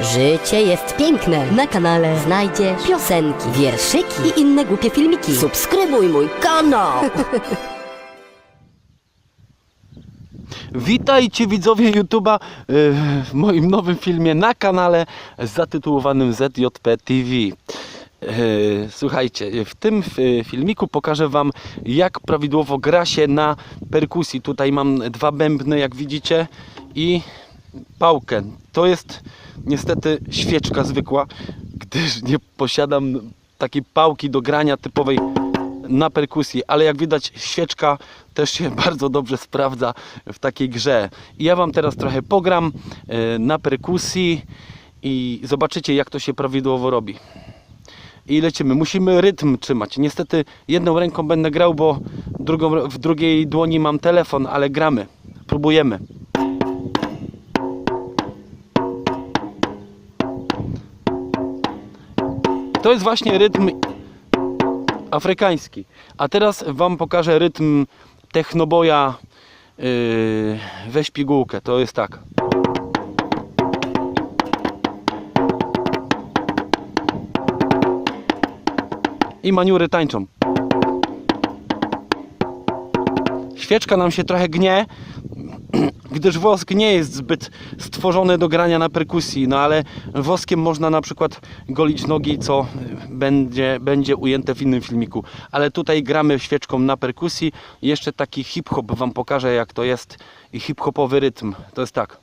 Życie jest piękne. Na kanale znajdziesz piosenki, wierszyki i inne głupie filmiki. Subskrybuj mój kanał. Witajcie widzowie YouTube'a e, w moim nowym filmie na kanale zatytułowanym ZJP TV. E, Słuchajcie, w tym e, filmiku pokażę Wam jak prawidłowo gra się na perkusji. Tutaj mam dwa bębny jak widzicie i pałkę. To jest niestety świeczka zwykła, gdyż nie posiadam takiej pałki do grania typowej na perkusji, ale jak widać świeczka też się bardzo dobrze sprawdza w takiej grze. I ja Wam teraz trochę pogram e, na perkusji i zobaczycie jak to się prawidłowo robi. I lecimy. Musimy rytm trzymać. Niestety jedną ręką będę grał, bo drugą, w drugiej dłoni mam telefon, ale gramy. Próbujemy. To jest właśnie rytm afrykański. A teraz Wam pokażę rytm technoboja yy, weź pigułkę. To jest tak. I maniury tańczą. Świeczka nam się trochę gnie, gdyż wosk nie jest zbyt stworzony do grania na perkusji, no ale woskiem można na przykład golić nogi, co będzie, będzie ujęte w innym filmiku. Ale tutaj gramy świeczką na perkusji. Jeszcze taki hip-hop Wam pokażę jak to jest i hip-hopowy rytm. To jest tak.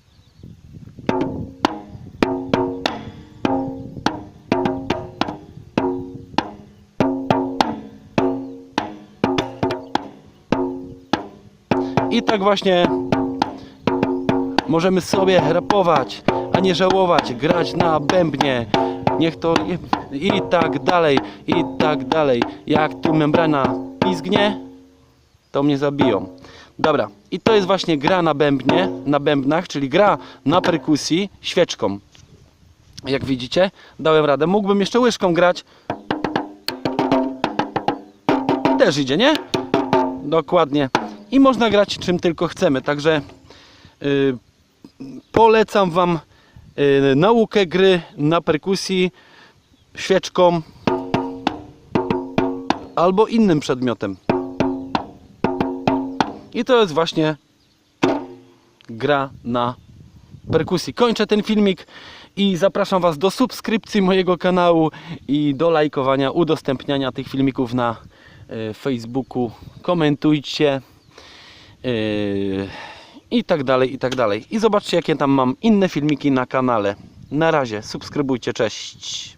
I tak właśnie możemy sobie rapować, a nie żałować, grać na bębnie. Niech to i tak dalej, i tak dalej. Jak tu membrana pizgnie, to mnie zabiją. Dobra, i to jest właśnie gra na bębnie, na bębnach, czyli gra na perkusji świeczką. Jak widzicie, dałem radę. Mógłbym jeszcze łyżką grać. Też idzie, nie? Dokładnie. I można grać czym tylko chcemy. Także yy, polecam Wam yy, naukę gry na perkusji świeczką albo innym przedmiotem. I to jest właśnie gra na perkusji. Kończę ten filmik i zapraszam Was do subskrypcji mojego kanału i do lajkowania, udostępniania tych filmików na y, Facebooku. Komentujcie y, i tak dalej, i tak dalej. I zobaczcie, jakie tam mam inne filmiki na kanale. Na razie, subskrybujcie, cześć.